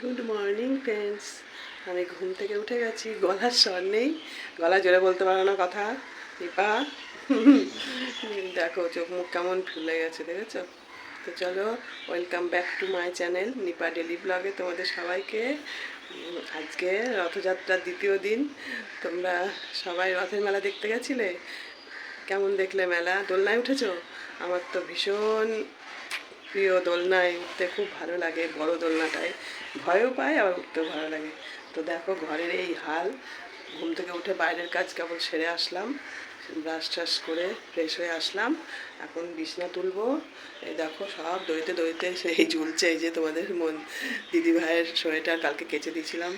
Good morning friends আমি ঘুম থেকে উঠে গেছি, গলার স্বর নেই। গলা জোরে বলতে পারো না কথা। দীপা, দেখো চোখ মুখ কেমন ফুলে গেছে, দেখেছ? তো চলো welcome back to my channel Nipa daily ব্লগে তোমাদের সবাইকে। আজকে রথযাত্রার দ্বিতীয় দিন। তোমরা সবাই রথের মেলা দেখতে গেছিলে? কেমন দেখলে মেলা? দোলনায় উঠেছো? আমার তো ভীষণ প্রিয় দোলনায় উঠতে খুব ভালো লাগে, বড় দোলনাটায়। ভয়ও পায়, আবার উঠতেও ভালো লাগে। তো দেখো ঘরের এই হাল, ঘুম থেকে উঠে বাইরের কাজ কেবল সেরে আসলাম, ব্রাশ ট্রাশ করে ফ্রেশ হয়ে আসলাম। এখন বিছনা তুলবো। এই দেখো সব দইতে দইতে সেই ঝুলছে, এই যে তোমাদের মন দিদি ভাইয়ের সোয়েটার কালকে কেচে দিয়েছিলাম।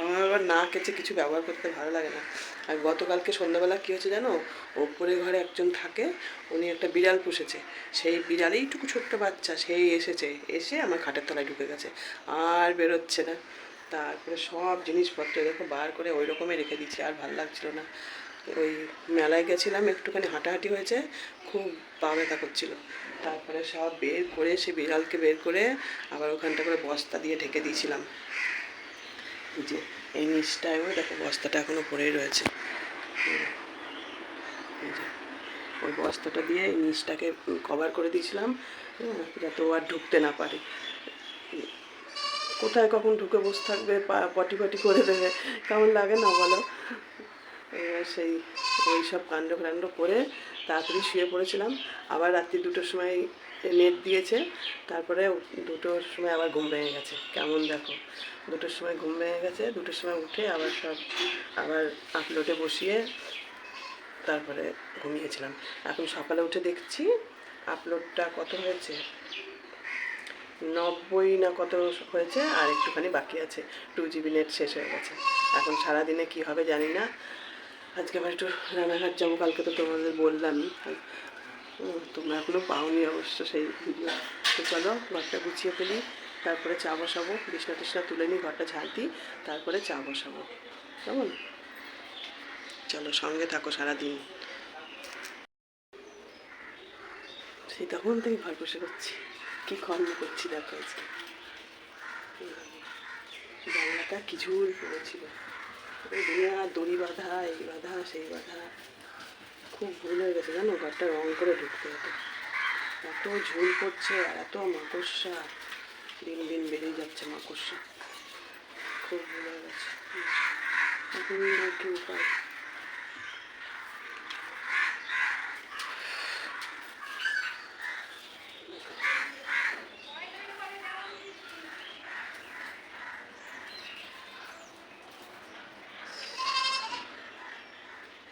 আমার আবার না কেচে কিছু ব্যবহার করতে ভালো লাগে না। আর গতকালকে সন্ধ্যাবেলা কী হচ্ছে জানো? ওপরে ঘরে একজন থাকে, উনি একটা বিড়াল পুষেছে। সেই বিড়ালেই টুকু ছোট্ট বাচ্চা, সেই এসেছে, এসে আমার খাটের তলায় ঢুকে গেছে। আর বেরোচ্ছে না। তারপরে সব জিনিসপত্র দেখো, বার করে ওই রকমই রেখে দিচ্ছি, আর ভালো লাগছিল না। ওই মেলায় গেছিলাম, একটুখানি হাঁটাহাঁটি হয়েছে, খুব পা ব্যথা করছিল। তারপরে সব বের করে, সে বিড়ালকে বের করে আবার ওখানটা করে বস্তা দিয়ে ঢেকে দিয়েছিলাম। যে এই নিচটায়ও দেখো বস্তাটা এখনও পড়েই রয়েছে। ওই বস্তাটা দিয়ে এই নিচটাকে কভার করে দিয়েছিলাম হ্যাঁ, যাতে ও আর ঢুকতে না পারে। কোথায় কখন ঢুকে বসে থাকবে পটি পটি করে দেবে কেমন লাগে না বলো? সেই ওই সব কাণ্ড কাণ্ড করে তাড়াতাড়ি শুয়ে পড়েছিলাম। আবার রাত্রি দুটোর সময় নেট দিয়েছে। তারপরে দুটোর সময় আবার ঘুম ভেঙে গেছে। কেমন দেখো? দুটোর সময় ঘুম ভেঙে গেছে দুটোর সময় উঠে আবার সব আবার আপলোডে বসিয়ে তারপরে ঘুমিয়েছিলাম। এখন সকালে উঠে দেখছি আপলোডটা কত হয়েছে? নব্বই না কত হয়েছে? আর একটুখানি বাকি আছে। টু জিবি নেট শেষ হয়ে গেছে। এখন সারাদিনে কি হবে জানি না। আজকে আবার একটু রানাঘাট যাব কালকে তো তোমাদের বললামই। হুম, তোমরা এখনও পাওনি অবশ্য সেই ভিডিও তো চলো, ঘরটা গুছিয়ে ফেলি, তারপরে চা বসাবো, বিছনা টিছনা তুলে নিই, ঘরটা ঝাড় দিই, তারপরে চা বসাবো। কেমন? চলো, সঙ্গে থাকো সারাদিন। সেই তখন থেকে ঘর বসে করছি কি কর্ম করছি দেখো আজকে। জানলাটা কি ঝুল পড়েছিল। দড়ি বাঁধা, এই বাঁধা, সেই বাঁধা। খুব ভুল হয়ে গেছে জানো? ঘরটা রং করে ঢুকতে হতো এত ঝুল পড়ছে আর এত মাকড়সা। দিন দিন বেড়েই যাচ্ছে মাকড়সা। খুব ভুল হয়ে গেছে। কি উপায়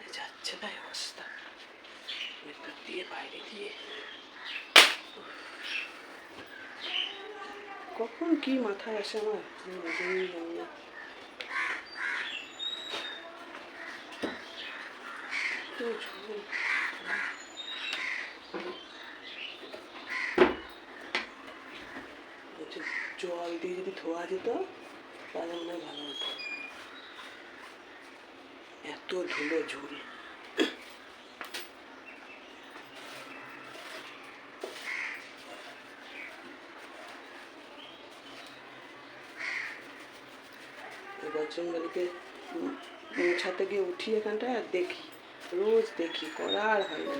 এই যাচ্ছে তাই অবস্থা ভেতর দিয়ে বাইরে দিয়ে কখন কি মাথায় আসে আমার আমি নিজেই জানি না জল দিয়ে যদি ধোয়া যেত তাহলে মনে হয় ভালো হতো এত ধুলো বজরংবলীকে মোছাতে গিয়ে উঠি এখানটায় আর দেখি রোজ দেখি করা আর হয় না।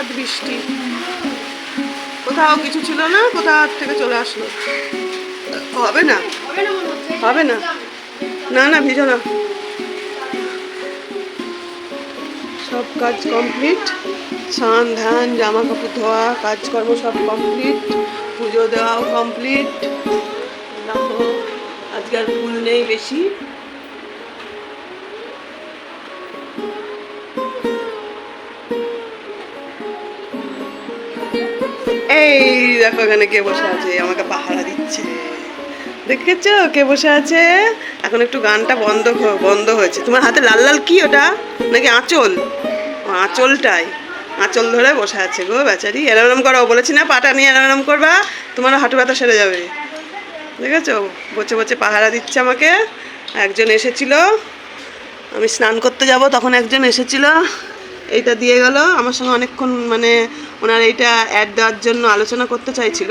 হঠাৎ বৃষ্টি। কোথাও কিছু ছিল না, কোথাও থেকে চলে আসলো। হবে না হবে না। না। না, ভিজো না। সব কাজ কমপ্লিট, স্নান ধান জামা কাপড় ধোয়া, কাজকর্ম সব কমপ্লিট, পুজো দেওয়াও কমপ্লিট। আজকে আর ফুল নেই বেশি। এই দেখো এখানে কে বসে আছে, আমাকে পাহারা দিচ্ছে। দেখেছ কে বসে আছে? এখন একটু গানটা বন্ধ বন্ধ হয়েছে। তোমার হাতে লাল লাল কি ওটা? নাকি আঁচল? আঁচলটাই। আঁচল ধরে বসে আছে গো বেচারি। এরম করো, বলেছি না পাটা নিয়ে এরম করবা তোমারও হাঁটু ব্যথা সেরে যাবে। দেখেছ? বসে বসে পাহারা দিচ্ছে আমাকে। একজন এসেছিল। আমি স্নান করতে যাব, তখন একজন এসেছিল। এইটা দিয়ে গেল। আমার সঙ্গে অনেকক্ষণ মানে ওনার এইটা অ্যাড দেওয়ার জন্য আলোচনা করতে চাইছিল,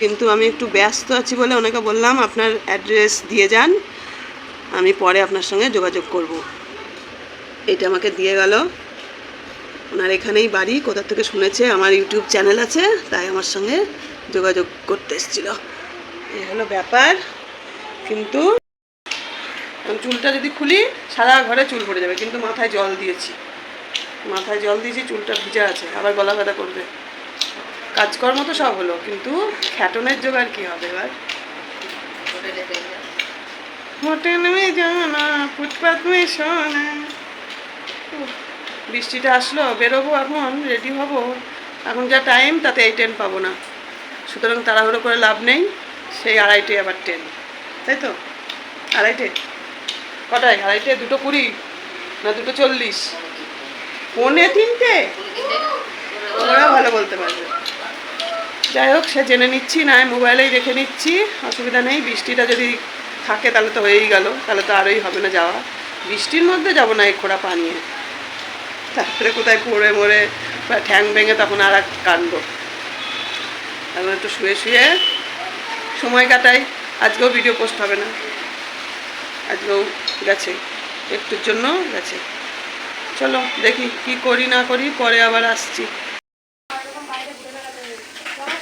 কিন্তু আমি একটু ব্যস্ত আছি বলে ওনাকে বললাম, আপনার অ্যাড্রেস দিয়ে যান, আমি পরে আপনার সঙ্গে যোগাযোগ করব। এটা আমাকে দিয়ে গেল। ওনার এখানেই বাড়ি, কোথা থেকে শুনেছে, আমার ইউটিউব চ্যানেল আছে, তাই আমার সঙ্গে যোগাযোগ করতে এসেছিল। এই হলো ব্যাপার, কিন্তু চুলটা যদি খুলি সারা ঘরে চুল পড়ে যাবে, কিন্তু মাথায় জল দিয়েছি। মাথায় জল দিয়েছি, চুলটা ভিজা আছে, আবার গলা ব্যথা করবে। কাজকর্ম তো সব হলো, কিন্তু খ্যাটনের জোগাড় কি হবে এবার? হোটেল মে জানা, ফুটপাত মে সোনা। বৃষ্টিটা আসলো, বেরোবো এখন রেডি হব। এখন যা টাইম তাতে এই ট্রেন পাবো না। সুতরাং তাড়াহুড়ো করে লাভ নেই, সেই আড়াইটে আবার ট্রেন তাই তো? আড়াইটে? কটায়? আড়াইটে দুটো কুড়ি, না দুটো চল্লিশ? পৌনে তিনটে? ওরা ভালো বলতে পারবে। যাই হোক, সে জেনে নিচ্ছি না মোবাইলেই দেখে নিচ্ছি। অসুবিধা নেই, বৃষ্টিটা যদি থাকে তাহলে তো হয়েই গেল, তাহলে তো আরোই হবে না যাওয়া। বৃষ্টির মধ্যে যাব না এই খোড়া পানিয়ে তারপরে কোথায় পড়ে মরে বা ঠ্যাং ভেঙে তখন আর এক কাণ্ড। এখন একটু শুয়ে শুয়ে সময় কাটাই। আজকেও ভিডিও পোস্ট হবে না। আজকেও গেছে। একটুর জন্য গেছে। চলো দেখি কি করি না করি পরে আবার আসছি। মন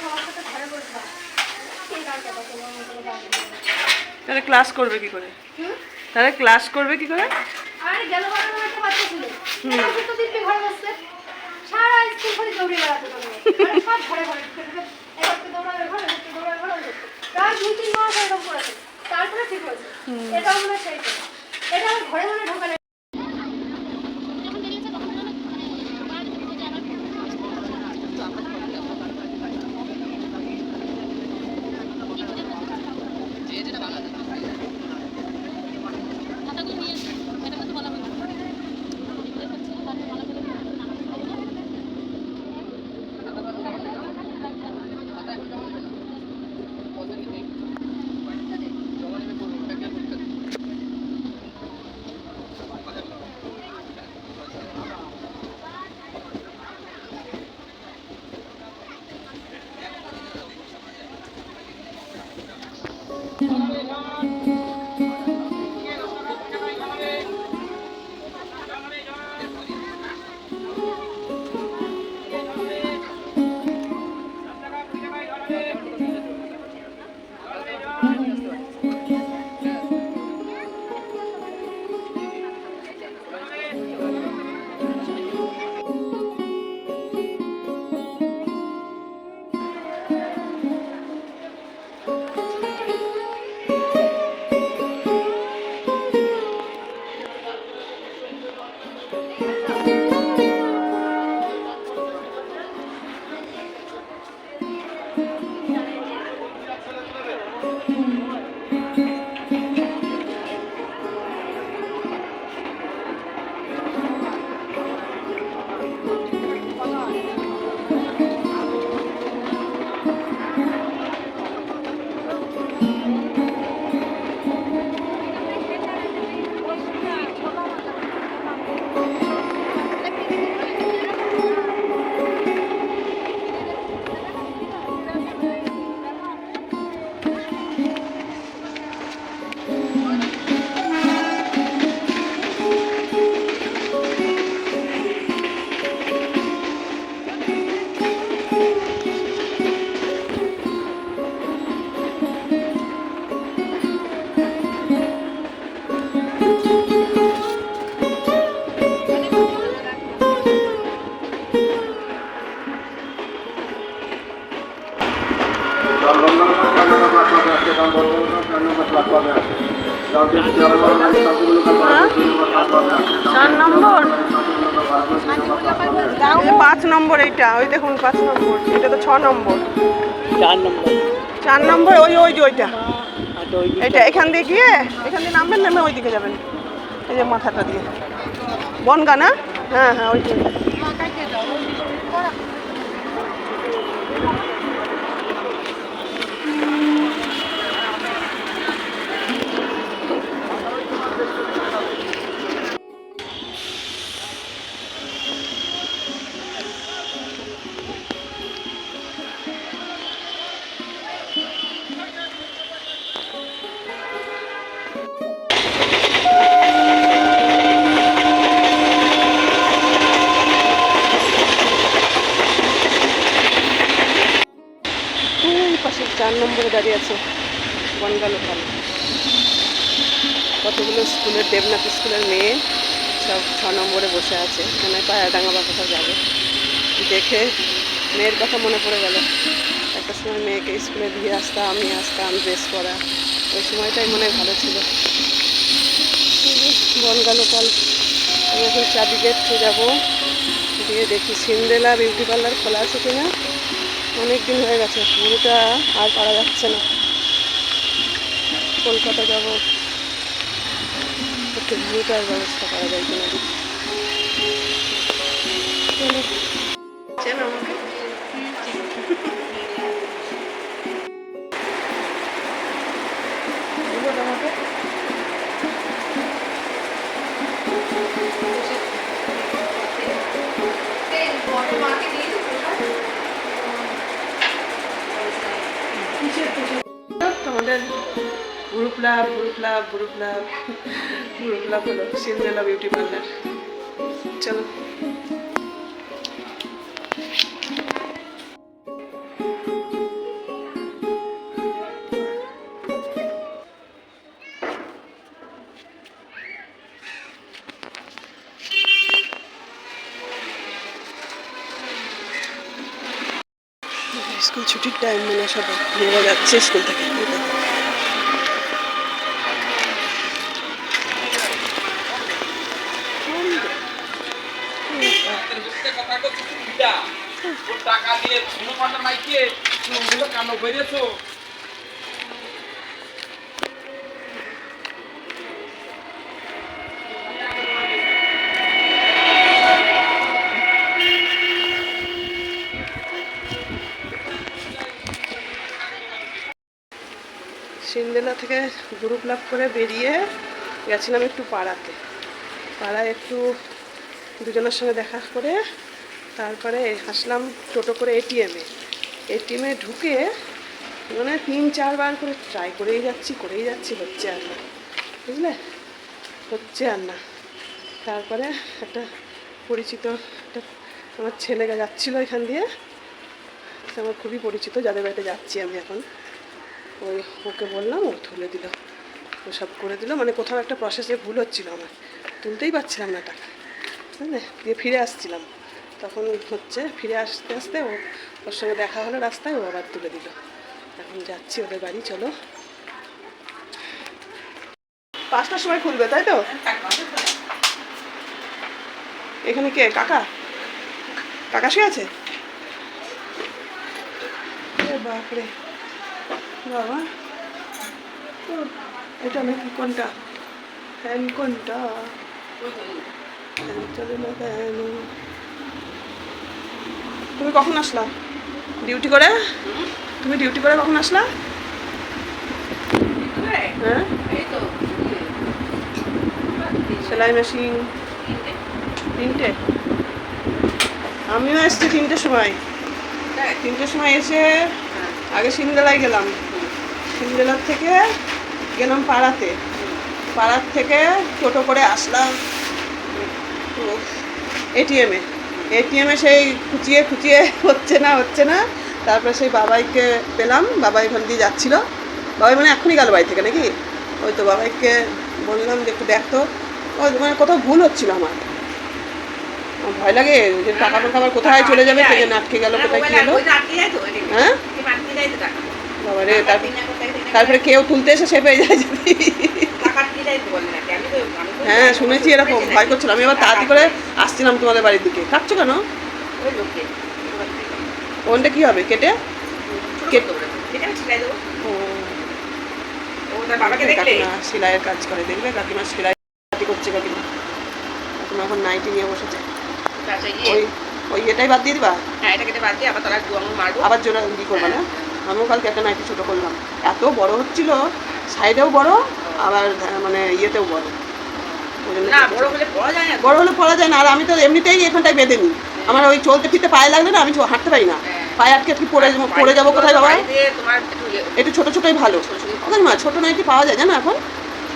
তাহলে ক্লাস করবে কি করে? তাহলে ক্লাস করবে কি করে? আরে গেল বার আমার একটা বাচ্চা ছিল। এরা দুটো দিব্যি ঘরে নম্বর। চার নম্বর। চার নম্বর ওই ওই যে ওইটা। দিকটা এইটা এখান দিয়ে গিয়ে এখান দিয়ে নামবেন নামে ওই দিকে যাবেন। এই যে মাথাটা দিয়ে। বনগা না? হ্যাঁ হ্যাঁ ওই দাঁড়িয়ে আছে বনগা লোকাল কতগুলো স্কুলের দেবনাথ স্কুলের মেয়ে, সব ছ নম্বরে বসে আছে। এখানে পায়াডাঙ্গা বা কোথাও যাবে। দেখে মেয়ের কথা মনে পড়ে গেল। একটা সময় মেয়েকে স্কুলে দিয়ে আসতাম, আমি আসতাম, ড্রেস পরা। ওই সময়টাই মনে হয় ভালো ছিল। বনগা লোকাল আমি এখন চাবি গেট যাব। দিয়ে দেখি সিন্দেলা বিউটি পার্লার খোলা আছে কিনা। অনেক দিন হয়ে গেছে পুরোটা আর পারা যাচ্ছে না কলকাতা যাব একটু ভিউটার ব্যবস্থা করা যায় কিনা। চলো। আমাকে? আমাকে। তোমাদের group love group love group love group love হলো স্কুল ছুটির টাইম মানে সবাই মেয়েরা যাচ্ছে স্কুল থেকে। টাকা দিয়ে কোনো পান্ডা মাইকে তুমি কান্ড বেরিয়েছো থেকে গ্রুপ লাভ করে বেরিয়ে গেছিলাম একটু পাড়াতে। পাড়ায় একটু দুজনের সঙ্গে দেখা করে তারপরে আসলাম টোটো করে এটিএমে এটিএমে ঢুকে মানে তিন, চারবার করে ট্রাই করেই যাচ্ছি করেই যাচ্ছি, হচ্ছে আর না। বুঝলে? হচ্ছে আর না। তারপরে একটা পরিচিত একটা আমার ছেলে যাচ্ছিল এখান দিয়ে। আমার খুবই পরিচিত, যাদের বাড়িতে যাচ্ছি আমি এখন। ওই ওকে বললাম, ও তুলে দিল ও সব করে দিল। মানে কোথাও একটা প্রসেসে ভুল হচ্ছিল আমার। তুলতেই পারছিলাম না টাকা বুঝলে? দিয়ে ফিরে আসছিলাম। তখন হচ্ছে ফিরে আসতে আসতে ও ওর সঙ্গে দেখা হলো রাস্তায়, ও আবার তুলে দিল। এখন যাচ্ছি ওদের বাড়ি, চলো। পাঁচটার সময় খুলবে, তাই তো? এখানে কে? কাকা? কাকা শুয়ে আছে? বাপরে। বাবা। এটা নাকি কোনটা? ফ্যান কোনটা? চলে না কেন তুমি কখন আসলা? ডিউটি করে? তুমি ডিউটি করে কখন আসলা? হ্যাঁ? সেলাই মেশিন। তিনটে? আমিও এসছি তিনটের সময়। তিনটের সময় এসে আগে সিন্দেলায় গেলাম। সিন্দেলার থেকে গেলাম পাড়াতে। পাড়ার থেকে টোটো করে আসলাম এটিএমে এটিএমে সেই খুঁচিয়ে খুঁচিয়ে হচ্ছে না হচ্ছে না। তারপরে সেই বাবাইকে পেলাম বাবাই ওখান দিয়ে যাচ্ছিল। বাবাই মানে এখনই গেল বাড়ি থেকে নাকি? ওই তো বাবাইকে বললাম যে একটু দেখতো ও মানে কোথাও ভুল হচ্ছিল আমার। ভয় লাগে যে টাকা টাকা আবার কোথায় চলে যাবে কে যে আটকে গেল কোথায় কি হলো? হ্যাঁ বাবা রে তার- তারপরে কেউ তুলতে এসে সে পেয়ে যায় যদি। হ্যাঁ শুনেছি এরকম ভয় করছিল। আমি এবার তাড়াতাড়ি করে আসছিলাম তোমাদের বাড়ির দিকে। কাটছো কেন? ওনটা কি হবে? কেটে? ও। সেলাইয়ের কাজ করে দেখবে? কাকিমা সেলাই কাটি করছে কাকিমা। কাকিমা এখন নাইটি নিয়ে বসেছে। ওই ওই এটাই বাদ দিয়ে দিবা? হ্যাঁ, আবার জোড়া ই করবে না? আমিও কালকে একটা নাইটি ছোটো করলাম। এত বড় হচ্ছিল সাইডেও বড় আবার মানে ইয়েতেও বড়। বড় হলে পড়া যায় না। আর আমি তো এমনিতেই এখানটায় বেঁধে নিই। আমার ওই চলতে ফিরতে পায়ে লাগলে না আমি হাঁটতে পারি না। পায়ে আটকে আটকে পড়ে পড়ে যাব কোথায় বাবা? একটু ইয়ে- ছোটো ছোটোই ভালো। মা ছোটো নাইটি পাওয়া যায় জানো এখন?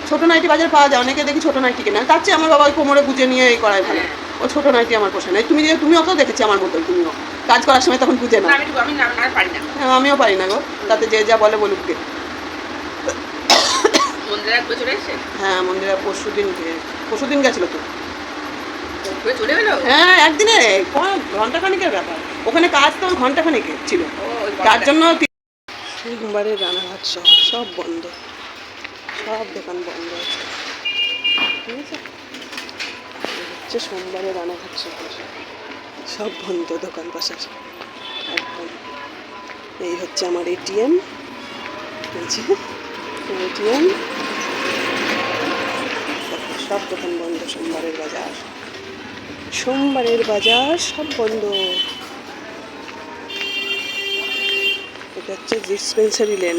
ছোটো নাইটি বাজারে পাওয়া যায় অনেকে দেখি ছোটো নাইটি কেনে। তার চেয়ে আমার বাবা ওই কোমরে গুজে নিয়ে এই করাই ভালো। ও ছোটো নাইটি আমার পোষায় না তুমি যে তুমি অত দেখেছি আমার মতোই তুমিও। কাজ করার সময় তখন বুঝে না হ্যাঁ আমিও পারি না গো। তাতে যে যা বলে বলুক গে। হ্যাঁ মন্দিরে পরশু দিন পরশু দিন গেছিল তো। হ্যাঁ একদিনে। ঘণ্টা খানিকের ব্যাপার। ওখানে কাজ তো ঘণ্টা খানিকের ছিল তার জন্য সোমবারে রানাঘাট সব সব বন্ধ। সব দোকান বন্ধ আছে। ঠিক আছে? হচ্ছে সোমবারে রানাঘাট শহর। সব বন্ধ দোকান পাশার একদম। এই হচ্ছে আমার এটিএম। এটিএম। সব দোকান বন্ধ সোমবারের বাজার। সোমবারের বাজার সব বন্ধ। এটা হচ্ছে ডিসপেন্সারি লেন।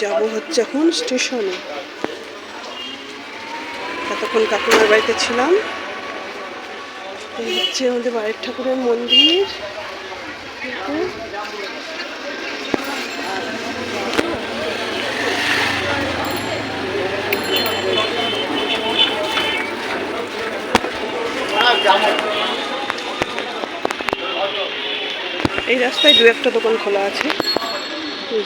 যাব হচ্ছে এখন স্টেশনে। এতক্ষণ কাকুমার বাড়িতে ছিলাম। হচ্ছে আমাদের বাড়ির ঠাকুরের মন্দির। এই রাস্তায় দু একটা দোকান খোলা আছে। এই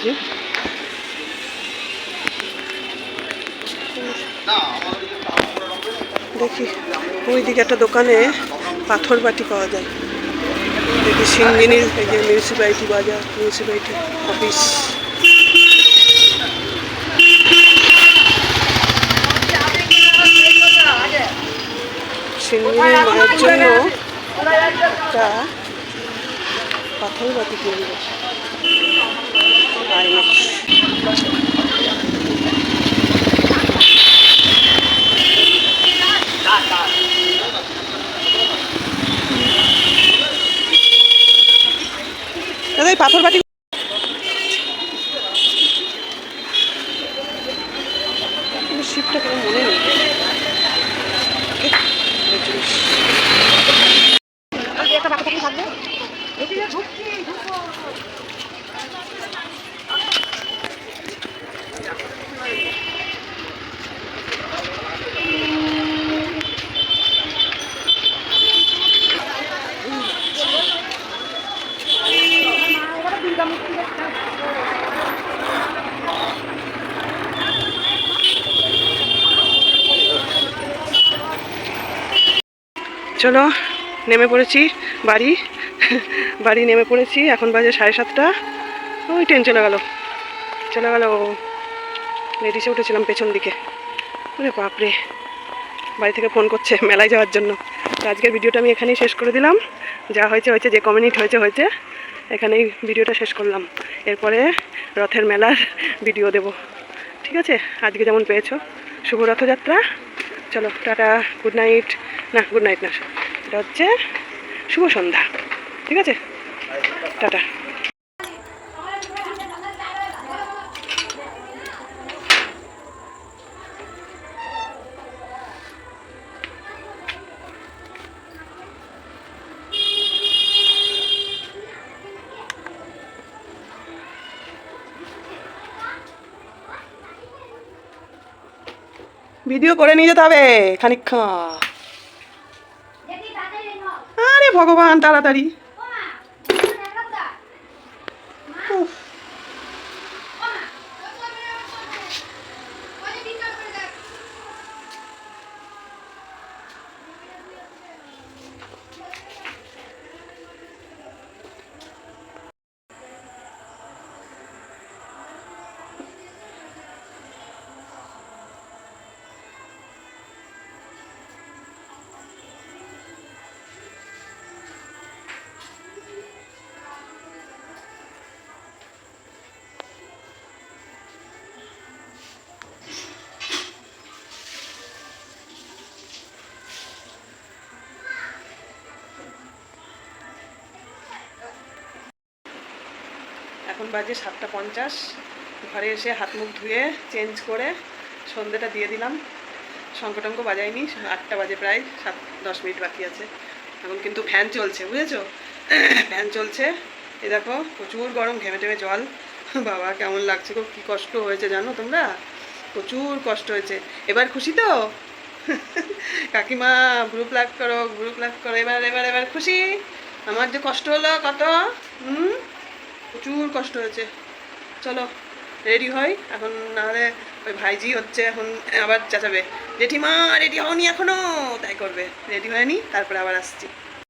দেখি। ওইদিকে একটা দোকানে পাথর বাটি পাওয়া যায়। দেখি সিঙ্গিনীর এই যে মিউনিসিপ্যালিটি বাজার মিউনিসিপ্যালিটি অফিস সিঙ্গিনীর মায়ের জন্য একটা পাথর বাটি কিনবো আইনক্স দাদা এই পাথর বাটি শিপটা কেন মনে নেই চলো, নেমে পড়েছি, বাড়ি। বাড়ি নেমে পড়েছি, এখন বাজে সাড়ে সাতটা। ওই ট্রেন চলে গেল। চলে গেল, লেডিসে উঠেছিলাম পেছন দিকে। ওরে বাপরে। বাড়ি থেকে ফোন করছে মেলায় যাওয়ার জন্য। তো আজকের ভিডিওটা আমি এখানেই শেষ করে দিলাম। যা হয়েছে হয়েছে, যে কমিউনিট হয়েছে হয়েছে। এখানেই ভিডিওটা শেষ করলাম। এরপরে রথের মেলার ভিডিও দেব। ঠিক আছে? আজকে যেমন পেয়েছ। শুভ রথযাত্রা চলো, টাটা গুড নাইট না গুড নাইট না এটা হচ্ছে শুভ সন্ধ্যা। ঠিক আছে? টাটা। ভিডিও করে নিয়ে যেতে হবে, খানিকক্ষণ। আরে ভগবান তাড়াতাড়ি। এখন বাজে সাতটা পঞ্চাশ। ঘরে এসে হাত মুখ ধুয়ে চেঞ্জ করে সন্ধেটা দিয়ে দিলাম। শঙ্কটঙ্ক বাজাইনি আটটা বাজে প্রায়, সাত, দশ মিনিট বাকি আছে। এখন কিন্তু ফ্যান চলছে, বুঝেছ? ফ্যান চলছে। এ দেখো, প্রচুর গরম, ঘেমে টেমে জল। বাবা, কেমন লাগছে গো, কী কষ্ট হয়েছে জানো তোমরা? প্রচুর কষ্ট হয়েছে। এবার খুশি তো? কাকিমা, গ্রুপ লাগ করো, গ্রুপ লাগ করো। এবার এবার এবার খুশি? আমার যে কষ্ট হলো, কত? হুম? প্রচুর কষ্ট হয়েছে। চলো রেডি হয়? এখন নাহলে ওই ভাইজি হচ্ছে, এখন আবার চেঁচাবে। জেঠিমা রেডি হওনি এখনও? তাই করবে। রেডি হয়নি, তারপরে আবার আসছি।